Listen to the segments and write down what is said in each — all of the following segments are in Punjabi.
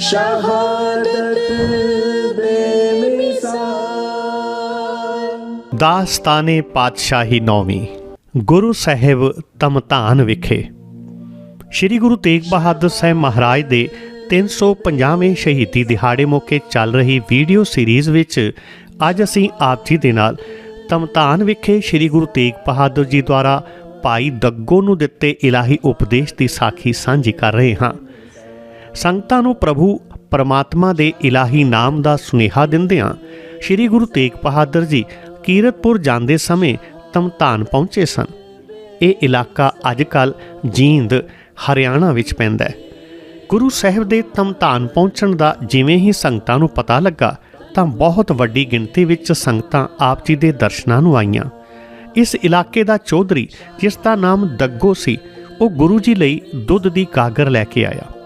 ਸ਼ਹਾਦਤ ਬੇਮਿਸਾਲ ਦਾਸਤਾਨੇ ਪਾਤਸ਼ਾਹੀ ਨੌਵੀਂ ਗੁਰੂ ਸਾਹਿਬ ਤਮਤਾਨ ਵਿਖੇ ਸ੍ਰੀ ਗੁਰੂ ਤੇਗ ਬਹਾਦਰ ਸਾਹਿਬ ਮਹਾਰਾਜ ਦੇ 350ਵੇਂ ਸ਼ਹੀਦੀ ਦਿਹਾੜੇ ਮੌਕੇ ਚੱਲ ਰਹੀ ਵੀਡੀਓ ਸੀਰੀਜ਼ ਵਿੱਚ ਅੱਜ ਅਸੀਂ ਆਪ ਜੀ ਦੇ ਨਾਲ ਤਮਤਾਨ ਵਿਖੇ ਸ੍ਰੀ ਗੁਰੂ ਤੇਗ ਬਹਾਦਰ ਜੀ ਦੁਆਰਾ ਭਾਈ ਦੱਗੋ ਨੂੰ ਦਿੱਤੇ ਇਲਾਹੀ ਉਪਦੇਸ਼ ਦੀ ਸਾਖੀ ਸਾਂਝੀ ਕਰ ਰਹੇ ਹਾਂ ਸੰਗਤਾਂ ਨੂੰ ਪ੍ਰਭੂ ਪਰਮਾਤਮਾ ਦੇ ਇਲਾਹੀ ਨਾਮ ਦਾ ਸੁਨੇਹਾ ਦਿੰਦਿਆਂ ਸ੍ਰੀ ਗੁਰੂ ਤੇਗ ਬਹਾਦਰ ਜੀ ਕੀਰਤਪੁਰ ਜਾਂਦੇ ਸਮੇਂ ਤਮਤਾਨ ਪਹੁੰਚੇ ਸਨ। ਇਹ ਇਲਾਕਾ ਅੱਜਕੱਲ ਜੀਂਦ, ਹਰਿਆਣਾ ਵਿੱਚ ਪੈਂਦਾ ਹੈ। ਗੁਰੂ ਸਾਹਿਬ ਦੇ ਤਮਤਾਨ ਪਹੁੰਚਣ ਦਾ ਜਿਵੇਂ ਹੀ ਸੰਗਤਾਂ ਨੂੰ ਪਤਾ ਲੱਗਾ, ਤਾਂ ਬਹੁਤ ਵੱਡੀ ਗਿਣਤੀ ਵਿੱਚ ਸੰਗਤਾਂ ਆਪ ਜੀ ਦੇ ਦਰਸ਼ਨਾਂ ਨੂੰ ਆਈਆਂ। ਇਸ ਇਲਾਕੇ ਦਾ ਚੌਧਰੀ, ਜਿਸ ਦਾ ਨਾਮ ਦੱਗੋ ਸੀ, ਉਹ ਗੁਰੂ ਜੀ ਲਈ ਦੁੱਧ ਦੀ ਕਾਗਰ ਲੈ ਕੇ ਆਇਆ।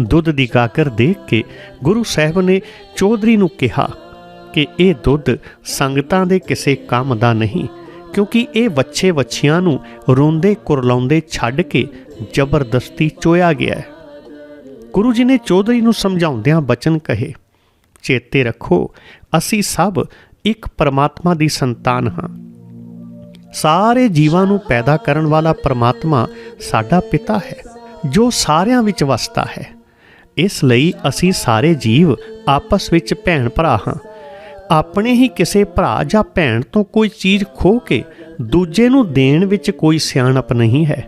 ਦੁੱਧ ਦੀ ਗਾਗਰ ਦੇਖ ਕੇ ਗੁਰੂ ਸਾਹਿਬ ਨੇ ਚੌਧਰੀ ਨੂੰ ਕਿਹਾ ਕਿ ਇਹ ਦੁੱਧ ਸੰਗਤਾਂ ਦੇ ਕਿਸੇ ਕੰਮ ਦਾ ਨਹੀਂ, ਕਿਉਂਕਿ ਇਹ ਵੱਛੇ ਵੱਛੀਆਂ ਨੂੰ ਰੋਂਦੇ ਕੁਰਲਾਉਂਦੇ ਛੱਡ ਕੇ ਜ਼ਬਰਦਸਤੀ ਚੋਇਆ ਗਿਆ ਹੈ। ਗੁਰੂ ਜੀ ਨੇ ਚੌਧਰੀ ਨੂੰ ਸਮਝਾਉਂਦਿਆਂ ਬਚਨ ਕਹੇ, ਚੇਤੇ ਰੱਖੋ, ਅਸੀਂ ਸਭ ਇੱਕ ਪਰਮਾਤਮਾ ਦੀ ਸੰਤਾਨ ਹਾਂ। ਸਾਰੇ ਜੀਵਾਂ ਨੂੰ ਪੈਦਾ ਕਰਨ ਵਾਲਾ ਪਰਮਾਤਮਾ ਸਾਡਾ ਪਿਤਾ ਹੈ, ਜੋ ਸਾਰਿਆਂ ਵਿੱਚ ਵਸਦਾ ਹੈ। ਇਸ ਲਈ ਅਸੀਂ ਸਾਰੇ ਜੀਵ ਆਪਸ ਵਿੱਚ ਭੈਣ ਭਰਾ ਹਾਂ। ਆਪਣੇ ਹੀ ਕਿਸੇ ਭਰਾ ਜਾਂ ਭੈਣ ਤੋਂ ਕੋਈ ਚੀਜ਼ ਖੋ ਕੇ ਦੂਜੇ ਨੂੰ ਦੇਣ ਵਿੱਚ ਕੋਈ ਸਿਆਣਪ ਨਹੀਂ ਹੈ।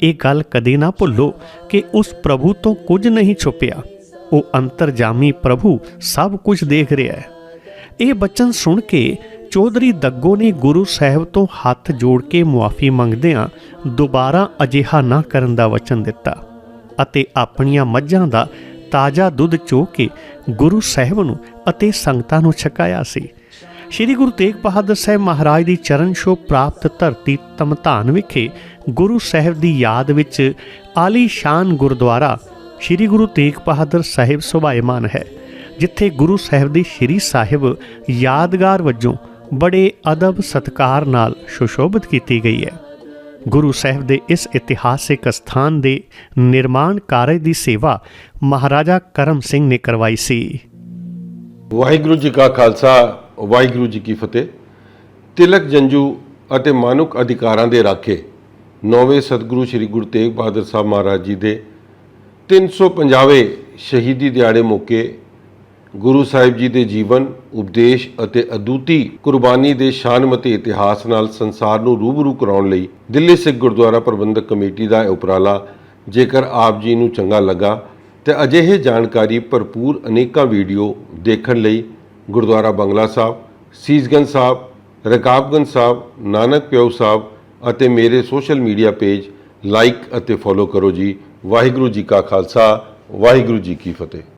ਇਹ ਗੱਲ ਕਦੇ ਨਾ ਭੁੱਲੋ ਕਿ ਉਸ ਪ੍ਰਭੂ ਤੋਂ ਕੁਝ ਨਹੀਂ ਛੁਪਿਆ। ਉਹ ਅੰਤਰਜਾਮੀ ਪ੍ਰਭੂ ਸਭ ਕੁਝ ਦੇਖ ਰਿਹਾ ਹੈ। ਇਹ ਬਚਨ ਸੁਣ ਕੇ ਚੌਧਰੀ ਦੱਗੋ ਨੇ ਗੁਰੂ ਸਾਹਿਬ ਤੋਂ ਹੱਥ ਜੋੜ ਕੇ ਮੁਆਫੀ ਮੰਗਦਿਆਂ ਦੁਬਾਰਾ ਅਜਿਹਾ ਨਾ ਕਰਨ ਦਾ ਵਚਨ ਦਿੱਤਾ। ਅਤੇ ਆਪਣੀਆਂ ਮੱਝਾਂ ਦਾ ਤਾਜ਼ਾ ਦੁੱਧ ਚੋ ਕੇ ਗੁਰੂ ਸਾਹਿਬ ਨੂੰ ਅਤੇ ਸੰਗਤਾਂ ਨੂੰ ਛਕਾਇਆ ਸੀ। ਸ਼੍ਰੀ ਗੁਰੂ ਤੇਗ ਬਹਾਦਰ ਸਾਹਿਬ ਮਹਾਰਾਜ ਦੀ ਚਰਨ ਛੋਹ ਪ੍ਰਾਪਤ ਧਰਤੀ ਤਮਤਾਨ ਵਿਖੇ ਗੁਰੂ ਸਾਹਿਬ ਦੀ ਯਾਦ ਵਿੱਚ ਆਲੀ ਸ਼ਾਨ ਗੁਰਦੁਆਰਾ ਸ਼੍ਰੀ ਗੁਰੂ ਤੇਗ ਬਹਾਦਰ ਸਾਹਿਬ ਸੁਭਾਇਮਾਨ ਹੈ, ਜਿੱਥੇ ਗੁਰੂ ਸਾਹਿਬ ਦੀ ਸ਼੍ਰੀ ਸਾਹਿਬ ਯਾਦਗਾਰ ਵਜੋਂ ਬੜੇ ਅਦਬ ਸਤਕਾਰ ਨਾਲ ਸੁਸ਼ੋਭਿਤ ਕੀਤੀ ਗਈ ਹੈ। ਗੁਰੂ ਸਾਹਿਬ ਦੇ ਇਸ ਇਤਿਹਾਸਿਕ ਸਥਾਨ ਦੇ ਨਿਰਮਾਣ ਕਾਰਜ ਦੀ ਸੇਵਾ ਮਹਾਰਾਜਾ ਕਰਮ ਸਿੰਘ ਨੇ ਕਰਵਾਈ ਸੀ। ਵਾਹਿਗੁਰੂ ਜੀ ਕਾ ਖਾਲਸਾ, ਵਾਹਿਗੁਰੂ ਜੀ ਕੀ ਫਤਿਹ। ਤਿਲਕ ਜੰਜੂ ਅਤੇ ਮਾਨੁਕ ਅਧਿਕਾਰਾਂ ਦੇ ਰਾਖੇ ਨੌਵੇਂ ਸਤਿਗੁਰੂ ਸ੍ਰੀ ਗੁਰੂ ਤੇਗ ਬਹਾਦਰ ਸਾਹਿਬ ਮਹਾਰਾਜ ਜੀ ਦੇ 350ਵੇਂ ਸ਼ਹੀਦੀ ਦਿਹਾੜੇ ਮੌਕੇ ਗੁਰੂ ਸਾਹਿਬ ਜੀ ਦੇ ਜੀਵਨ, ਉਪਦੇਸ਼ ਅਤੇ ਅਦੁੱਤੀ ਕੁਰਬਾਨੀ ਦੇ ਸ਼ਾਨਮਤੀ ਇਤਿਹਾਸ ਨਾਲ ਸੰਸਾਰ ਨੂੰ ਰੂਬਰੂ ਕਰਾਉਣ ਲਈ ਦਿੱਲੀ ਸਿੱਖ ਗੁਰਦੁਆਰਾ ਪ੍ਰਬੰਧਕ ਕਮੇਟੀ ਦਾ ਇਹ ਉਪਰਾਲਾ ਜੇਕਰ ਆਪ ਜੀ ਨੂੰ ਚੰਗਾ ਲੱਗਾ ਤੇ ਅਜਿਹੇ ਜਾਣਕਾਰੀ ਭਰਪੂਰ ਅਨੇਕਾਂ ਵੀਡੀਓ ਦੇਖਣ ਲਈ ਗੁਰਦੁਆਰਾ ਬੰਗਲਾ ਸਾਹਿਬ, ਸੀਸਗੰਜ ਸਾਹਿਬ, ਰਕਾਬਗੰਜ ਸਾਹਿਬ, ਨਾਨਕ ਪਿਓ ਸਾਹਿਬ ਅਤੇ ਮੇਰੇ ਸੋਸ਼ਲ ਮੀਡੀਆ ਪੇਜ ਲਾਈਕ ਅਤੇ ਫੋਲੋ ਕਰੋ ਜੀ। ਵਾਹਿਗੁਰੂ ਜੀ ਕਾ ਖਾਲਸਾ, ਵਾਹਿਗੁਰੂ ਜੀ ਕੀ ਫਤਿਹ।